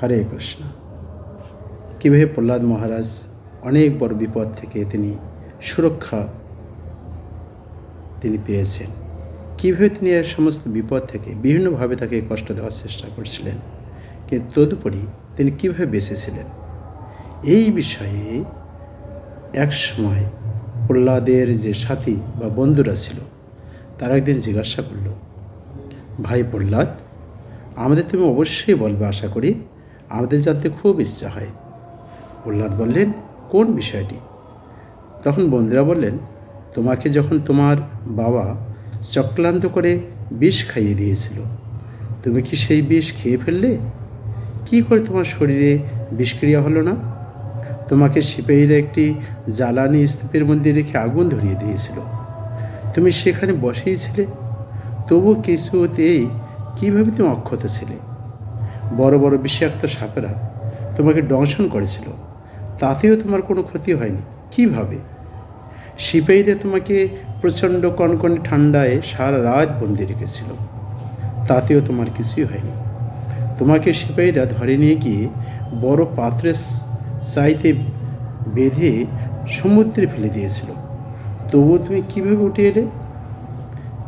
হরে কৃষ্ণ। কীভাবে প্রহ্লাদ মহারাজ অনেক বড় বিপদ থেকে তিনি সুরক্ষা তিনি পেয়েছেন, কীভাবে তিনি এর সমস্ত বিপদ থেকে বিভিন্নভাবে তাকে কষ্ট দেওয়ার চেষ্টা করছিলেন কিন্তু তদুপরি তিনি কীভাবে বেঁচেছিলেন, এই বিষয়ে এক সময় প্রহ্লাদের যে সাথী বা বন্ধুরা ছিল, তারা একদিন জিজ্ঞাসা করল, ভাই প্রহ্লাদ, আমাদের তুমি অবশ্যই বলবে, আশা করি আমাদের জানতে খুব ইচ্ছা হয়। প্রহ্লাদ বললেন, কোন বিষয়টি? তখন বন্ধুরা বললেন, তোমাকে যখন তোমার বাবা চক্রান্ত করে বিষ খাইয়ে দিয়েছিল, তুমি কি সেই বিষ খেয়ে ফেললে? কি করে তোমার শরীরে বিষক্রিয়া হলো না? তোমাকে সিপাহীরা একটি জ্বালানি স্তূপের মধ্যে রেখে আগুন ধরিয়ে দিয়েছিল। তুমি সেখানে বসেই ছিলে তবু কিছুতেই কীভাবে তুমি অক্ষত ছিলে? বড় বড় বিষাক্ত সাপেরা তোমাকে দংশন করেছিল। তাতেও তোমার কোনো ক্ষতি হয়নি। কীভাবে? সিপাহীরা তোমাকে প্রচণ্ড কনকনে ঠান্ডায় সারা রাত বন্দি রেখেছিল। তাতেও তোমার কিছুই হয়নি। তোমাকে সিপাহীরা ধরে নিয়ে গিয়ে বড় পাত্রের চাইতে বেঁধে সমুদ্রে ফেলে দিয়েছিল। তবুও তুমি কীভাবে উঠে এলে?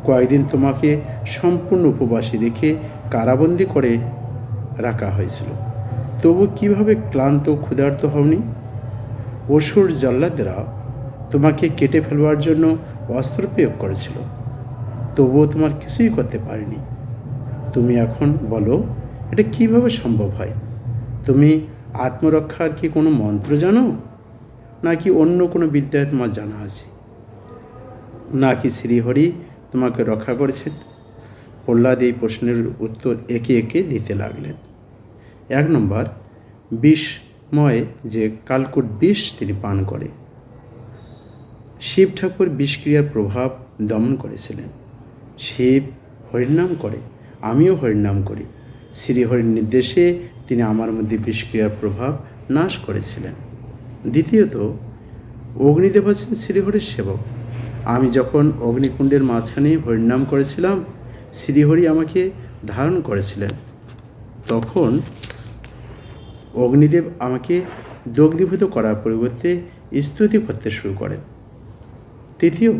কয়েকদিন তোমাকে সম্পূর্ণ উপবাসী রেখে কারাবন্দি করে রাখা হয়েছিল। তবু কীভাবে ক্লান্ত ক্ষুধার্ত হওনি? অসুর জল্লাদরা তোমাকে কেটে ফেলবার জন্য অস্ত্র প্রয়োগ করেছিল। তবুও তোমার কিছুই করতে পারিনি। তুমি এখন বলো, এটা কীভাবে সম্ভব হয়? তুমি আত্মরক্ষার কি কোনো মন্ত্র জানো? নাকি অন্য কোনো বিদ্যায় তোমার জানা আছে? নাকি শ্রীহরি তোমাকে রক্ষা করেছেন? প্রহ্লাদ এই প্রশ্নের উত্তর একে একে দিতে লাগলেন। এক নম্বর বিষময় যে কালকুট বিষ তিনি পান করে। শিব ঠাকুর বিষক্রিয়ার প্রভাব দমন করেছিলেন। শিব হরিনাম করে, আমিও হরিনাম করি। শ্রীহরির নির্দেশে তিনি আমার মধ্যে বিষক্রিয়ার প্রভাব নাশ করেছিলেন। দ্বিতীয়ত, অগ্নিদেব হচ্ছেন শ্রীহরির সেবক। আমি যখন অগ্নিকুণ্ডের মাঝখানে হরিনাম করেছিলাম শ্রীহরি আমাকে ধারণ করেছিলেন। তখন অগ্নিদেব আমাকে দগ্ধীভূত করার পরিবর্তে স্তুতি করতে শুরু করেন। তৃতীয়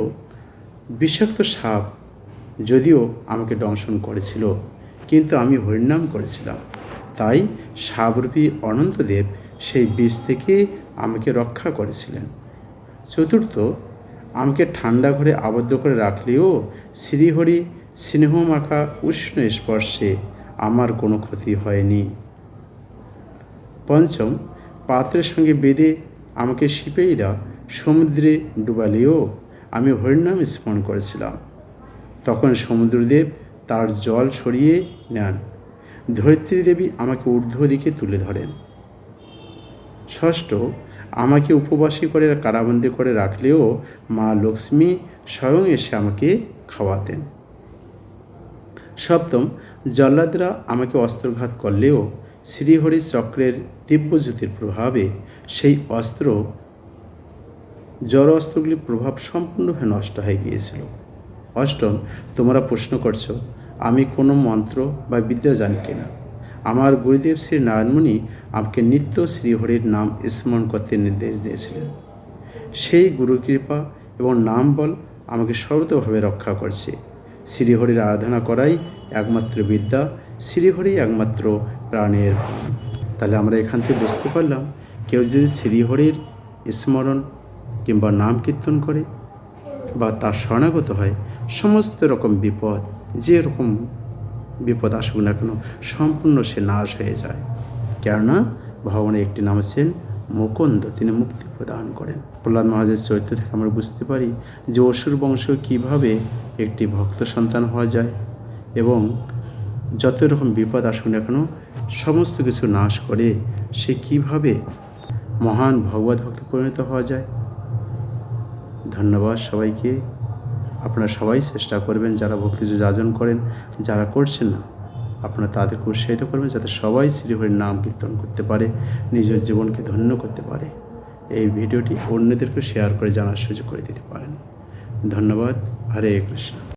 বিষাক্ত সাপ যদিও আমাকে দংশন করেছিল, কিন্তু আমি হরিনাম করেছিলাম। তাই সাবরূপী অনন্তদেব সেই বিষ থেকে আমাকে রক্ষা করেছিলেন। চতুর্থ, আমাকে ঠান্ডা ঘরে আবদ্ধ করে রাখলেও শ্রীহরি স্নেহমাখা উষ্ণ স্পর্শে আমার কোনো ক্ষতি হয়নি। পঞ্চম, পাত্রের সঙ্গে বেঁধে আমাকে সিপেইরা সমুদ্রে ডুবালেও আমি হরিনাম স্মরণ করেছিলাম। তখন সমুদ্রদেব তার জল সরিয়ে নেন। ধরিত্রী দেবী আমাকে ঊর্ধ্ব দিকে তুলে ধরেন। ষষ্ঠ, আমাকে উপবাসী করে কারাবন্দি করে রাখলেও মা লক্ষ্মী স্বয়ং এসে আমাকে খাওয়াতেন। সপ্তম, জল্লাদরা আমাকে অস্ত্রঘাত করলেও শ্রীহরি চক্রের দিব্যজ্যোতির প্রভাবে সেই অস্ত্র জড় অস্ত্রগুলির প্রভাব সম্পূর্ণভাবে নষ্ট হয়ে গিয়েছিল। অষ্টম, তোমরা প্রশ্ন করছ, আমি কোনো মন্ত্র বা বিদ্যা জানি কিনা? আমার গুরুদেব শ্রী নারায়ণমণি আমাকে নিত্য শ্রীহরির নাম স্মরণ করতে নির্দেশ দিয়েছিলেন। সেই গুরু কৃপা এবং নাম বল আমাকে সর্বতভাবে রক্ষা করছে। শ্রীহরির আরাধনা করাই একমাত্র বিদ্যা, শ্রীহরি একমাত্র প্রাণের তাহলে আমরা এখান থেকে বুঝতে পারলাম, কেউ যদি শ্রীহরির স্মরণ কিংবা নাম কীর্তন করে বা তার শরণাগত হয়, সমস্ত রকম বিপদ, যে রকম বিপদ আসুক না কেন, সম্পূর্ণ সে নাশ হয়ে যায়। কেননা ভগবানের একটি নাম আছেন মুকুন্দ, তিনি মুক্তি প্রদান করেন। প্রহ্লাদ মহারাজের চরিত্র থেকে আমরা বুঝতে পারি যে অসুর বংশ কীভাবে একটি ভক্ত সন্তান হওয়া যায় এবং যত রকম বিপদ আসুক না কেন, সমস্ত কিছু নাশ করে সে কীভাবে মহান ভগবত ভক্ত পরিণত হওয়া যায়। ধন্যবাদ সবাইকে। আপনারা সবাই চেষ্টা করবেন যারা ভক্তি যাজন করেন, যারা করছেন না আপনারা তাদেরকে উৎসাহিত করবেন যাতে সবাই শ্রীহরির নাম কীর্তন করতে পারে, নিজের জীবনকে ধন্য করতে পারে। এই ভিডিওটি অন্যদেরকে শেয়ার করে জানার সুযোগ করে দিতে পারেন। ধন্যবাদ। হরে কৃষ্ণ।